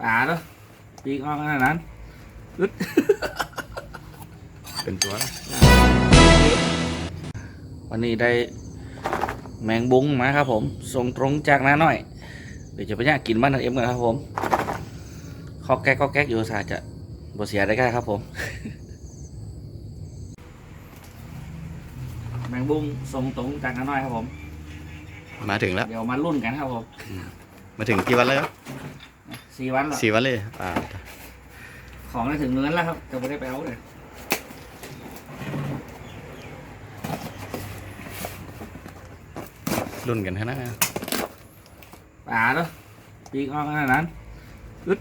ป่าเนาะปีกออกขนาดนั้นอึดเป็นตัวนะวันนี้ได้แมงบุ้งมาครับผมส่งตรงจากน้าหน่อย เดี๋ยวจะไปย่างกินบ้านนันเอ็มกันครับผมข้อแก๊กข้อแก๊กอยู่สาจะบ่เสียได้แค่ครับผม แมงบุ้งส่งตรงจากน้าหน่อยครับผม มาถึงแล้ว เดี๋ยวมารุ่นกันครับผม มาถึงกี่วันแล้ว สี่วันแล้วสี่วันเลยอ่าของได้ถึงเนื้อแล้วครับจะไม่ได้ไปเอาเลยรุ่นกันขนาดนั้นป่าเนาะปีกออกขนาดนั้นอึด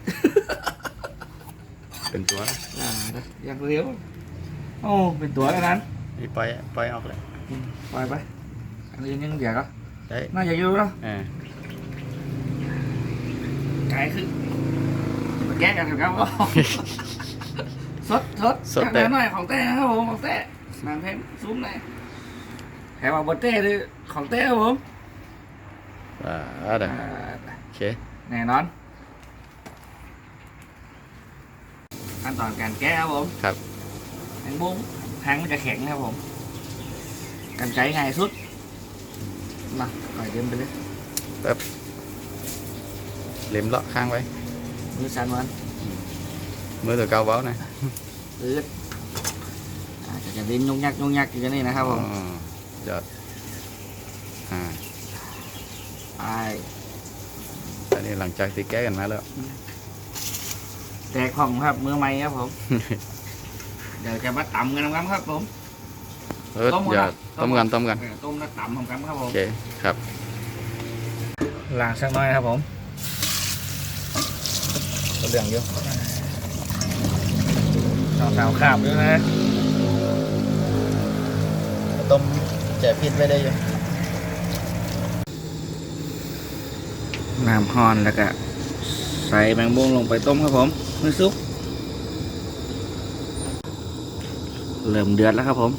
เป็นตัวนะป่าเนาะอยากเลี้ยวโอ้เป็นตัวขนาดนั้นนี่ปล่อยปล่อยออกเลยปล่อยไปอันนี้ยังเดี๋ยวก็ได้น่าจะอยู่เนาะอ่าไกลขึ้นมาแก้กันครับสดสดสดจากได้นั้นหน่อยของเต้นะครับผมของเต้นางเพมซุ้มหน่อยแถมเอาบนเต้เลยของเต้ครับผมอ่าได้อ่าโอเคแน่นอนขั้นตอนการแก้ครับผมครับแมงมุ้งแทงมันจะแข็งนะครับผมกันไกง่ายสุดมาปล่อยเดิมไปเลยเล็มเลาะข้างไว้มือสั่นมันมือตัวเกาเบ้านะปืดอ่าจะจะลิ้นยุ่งยักยุ่งยักอยู่กันนี่นะครับผมอ๋อจอดอ่าไปอันนี้หลังจากที่แก้กันมาแล้ว แตกของครับมือใหม่ครับผม เดี๋ยวจะมาตำกันนะครับครับผม เออต้มก่อนอย่านะต้ต้มมก่กัอนนต้มกันเออต้มแล้วตำของกันครับผโอมเคครับ ล้างสักหน่อยครับผม เรื่องเยอะสาวสาวขาบด้วยนะต้มแจกพิษไว้ได้อยู่น้ำฮอนแล้วก็ใส่แมงมุมลงไปต้มครับผมมือซุปเริ่มเดือดแล้วครับผม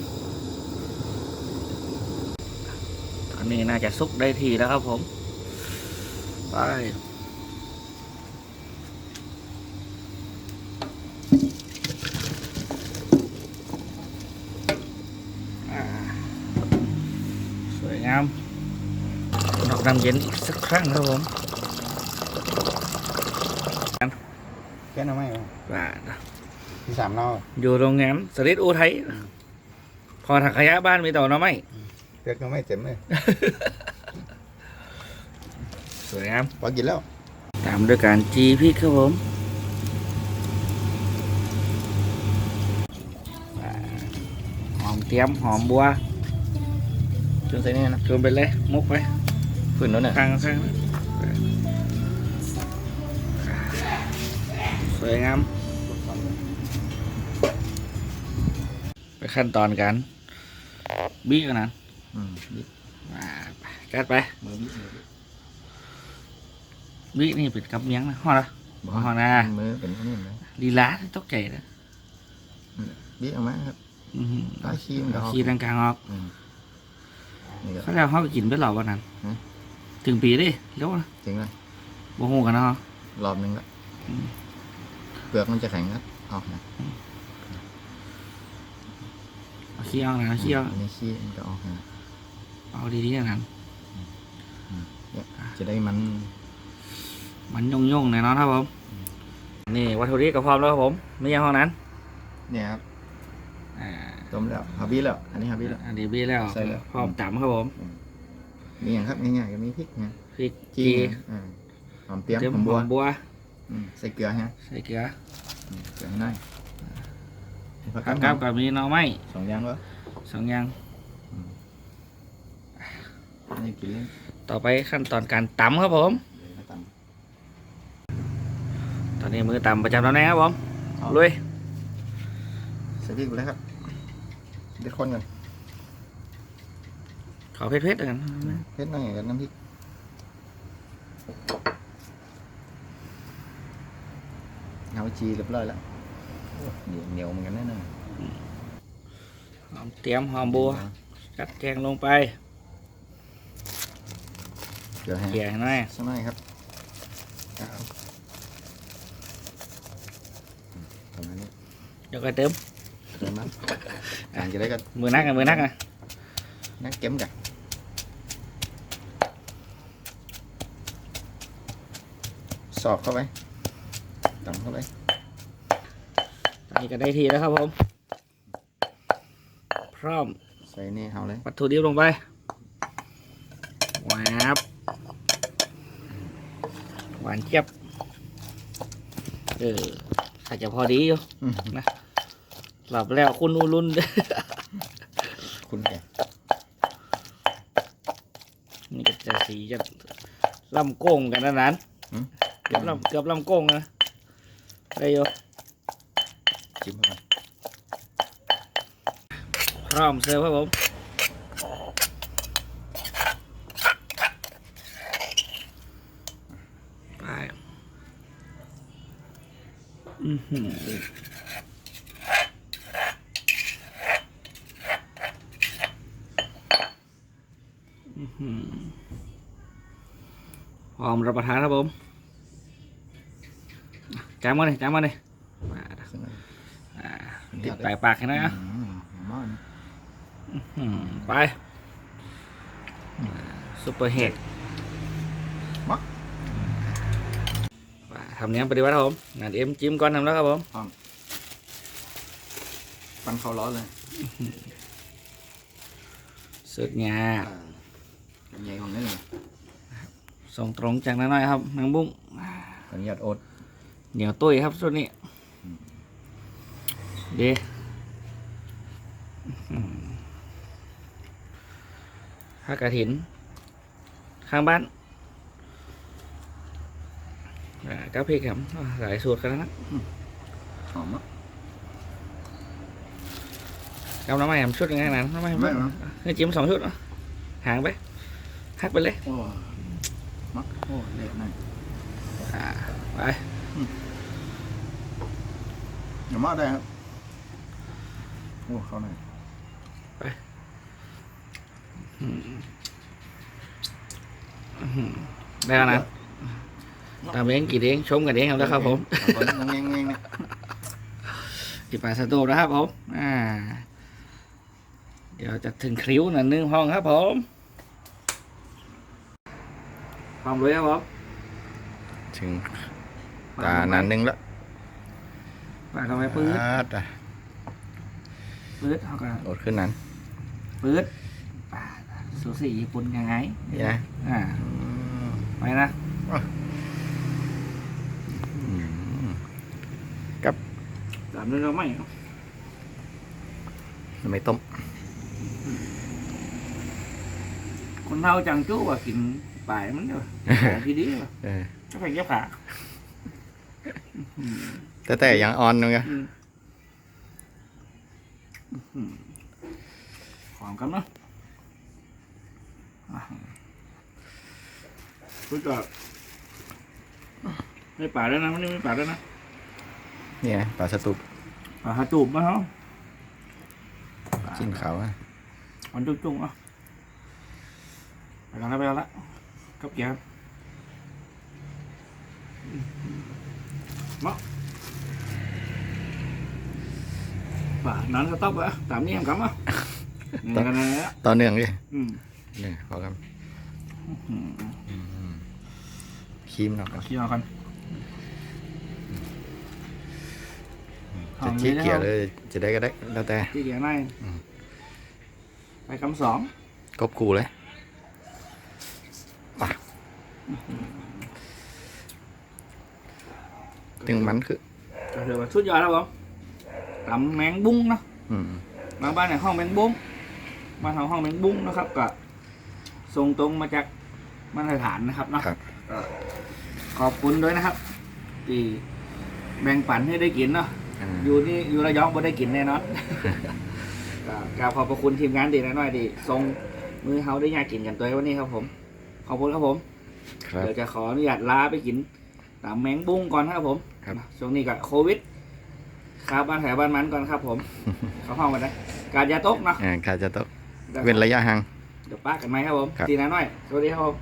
ตอนนี้น่าจะซุกได้ทีแล้วครับผม ไป วยงามดอกน้ำเย็นอีกสักครั้งครับผมแก้น้ำไหมว่าที่สามนอกอยู่โรงแรมสลิดอูไทย พอถังขยะบ้านมีต่อเนาะไหมเรียกน้ำไหมเต็มเลยสวยงามพอกินแล้ว ตามด้วยการจีพริกครับผมอ่าหอมเตรียมหอมบัว จุนใส่นี่นะชวนไปเลยมุกไปฝืนแล้วเนี่ยข้างข้างสวยงามไปขั้นตอนกันบี้กันนะอืมอ่าไปจัดไปมือบิดมือบิดบี้นี่เป็นกับเมียงนะห่อละบ่ห่อนะมือเป็นนี่นะลีลาที่ตกใจนะบิดออกมาครับอื้อหือตาขี้มันก็ออกขี้ทางกลางออก อืมนี่ก็เขาจะเขาก็กินไปหรอวันนั้นฮะถึงปีดิเร็วนะจริงเลยบ่ฮู้กันเนาะ รอบหนึงละอืม เปลือกมันจะแข็งครับออกนะเอาขี้เอานะเอาขี้เอาอันนี้ขี้มันจะออกนะเอาดีๆอย่างนั้นเนี่ยจะได้มันมันยุ่งๆแน่นอนครับผมนี่วัตถุดิบก็พร้อมแล้วครับผมไม่ยังห้องนั้น เนี่ยครับ อ่าต้มแล้วฮาบี้แล้ว อันนี้ฮาบี้แล้ว อันนี้บี้แล้วใส่แล้ว พร้อมตำครับผมมีอย่างครับง่ายๆก็มีพริกนะพริกจีจีอ่าหอมเตรียมเตรียมหอมหบัวอมบัวอืมใส่เกลือฮะใส่เกลืออืมเกลือให้หน่อยผักครับกาดครับกับมีหน่อไม้สองอย่างวะสองอย่างอันนี้กินเล่นต่อไปขั้นตอนการตำครับผมเดี๋ยวมาตตอนนี้มือตำประจำตำแหน่งครับผมำเอาลุยใส่พริกไปเลยครับ เด็ดคนก่อนขอเพชรๆกันเพชรหน่อยกับน้ำพริกเอาจีเรียบร้อยแล้วเหนียวเหนียวเหมือนกันแน่นอนหเตรียมหอมบัวกัดแกงลงไปเกลือแห้เกลือให้หน่อยสักหน่อครับเดี๋ยวก็เติม เติมน้ำอ่านจะได้ก็มือนักกันมือนักนะนักเก็มกันสอบเข้าไปตำเข้าไปนี่ก็ได้ทีแล้วครับผม พร้อม ใส่นี่เอาเลยวัตถุดิบลงไปวาบหวานเจี๊ยบ เอออาจจะพอดีอยู่อืม หลับแล้วคุณอุลุนคุณแกนี่ก็จะสีจะลำโก้งกันนะนั้นเกือบลำเกือบลำโก้งนะได้อยู่จิ้มเข้าไปพร้อมเสิร์ฟครับผมไปอือหืออื้อหือ พร้อมรับประทานครับผมจามมาเลยจามมาเลยมาซึ่งอ่าติดปลายปากให้นะอืมหม้อนี่อืมไปซุปเปอร์เฮดทำเนี้ยปฏิวัติครับผมงานเอ็มจิ้มก่อนทำแล้วครับผมปั้นเข้าร้อนเลยสุดงาอ่ากันใหญ่ของนี่เลย ส่งตรงจากนั้นหน่อยครับนางบุ้งขออนุญาตอดเหนียวตุ้ยครับสุดนี้ดีอืมผักกระถิน ข้างบ้านอ่ากระเพริกครับอ่าหลายสูตรกันแล้วนะหอมอะกำน้ำมันชุดยังไงนั้นน้ำมันไม่หรอให้จิ้มสองชุดเนาะหางไปหักไปเลยโอ้ มักโอ้เละหน่อยอ่าไปอย่ามาได้ครับโอ้เข้าหน่อยได้แล้วนะตามเองกี่เด้งชมกันเองครับแล้วครับผมเอาก่อนยังยังยังเนี่ยจิบปลาสตูนะครับผมอ่า เดี๋ยวจะถึงคริ้วหน่อยหนึ่งห้องครับผม พร้อมเลยครับผมถึงตานานหนึงแล้วปลาเข้าไปปื๊ดอ่าจ้ะปื๊ดเขาก็อดขึ้นนั้นปื๊ดปลาสูสีญี่ปุ่นยังไงนี่นะอ่าอืมไปนะ อืมตามด้วยเราไม่ทำไมต้มคนเท่าจังจู้ว่ากิน ปลายมันเด้อของที่ดีว่ะเออก็ไปเก็บขาแต่แต่ยังอ่อนนึงอะอืมอืมหอมกันเนาะอะพูดกับไม่ป่าด้วยนะมันนี่ไม่ป่าด้วยนะนี่นะปลาสตุปป่าหาจูบมาเนาะกินเขาวอะมันจุ้งๆเอะไปกันแล้วไปกันละ กับแกมมาป่านั้นก็ต้องอะตามนี้ em cắm อะนี่กันนะต่อเนื่องดิอืมนี่พอกันอืมครีมหน่อยครับเคี่ยวกันจะชี้เกี่ยวเลยจะได้ก็ได้แล้วแต่ที่เกียร์ในอืมไปคำสองกบกูเลยป่ะ ถึงมันคือก็ถือว่าสุดยอดแล้วผมตำแมงบุ้งเนาะอืม บางบ้านเนี่ยห้องแมงบุ้งบ้านเราห้องแมงบุ้งนะครับก็ส่งตรงมาจากมาตรฐานนะครับเนาะครับ ก็ขอบคุณด้วยนะครับ ที่แบ่งปันให้ได้กินเนาะ อ่า อยู่นี่อยู่ระยองบ่ได้กินแน่นอน ก็กราบขอบพระคุณทีมงานดีนะน้อยดีส่งมือเฮาได้ยากกินกันตัววันนี้ครับผม ขอบคุณครับผม ครับ เดี๋ยวจะขออนุญาตลาไปกินตามแมงบุ้งก่อนนะครับผมครับ ช่วงนี้ก็โควิดครับบ้านแถวบ้านมันก่อนครับผม เข้าห้องกันนะการยาตกเนาะอ่าการจะต้องเว้นระยะห่าง เดี๋ยวป้ากันไหมครับผมครับตีนาน้อย สวัสดีครับผม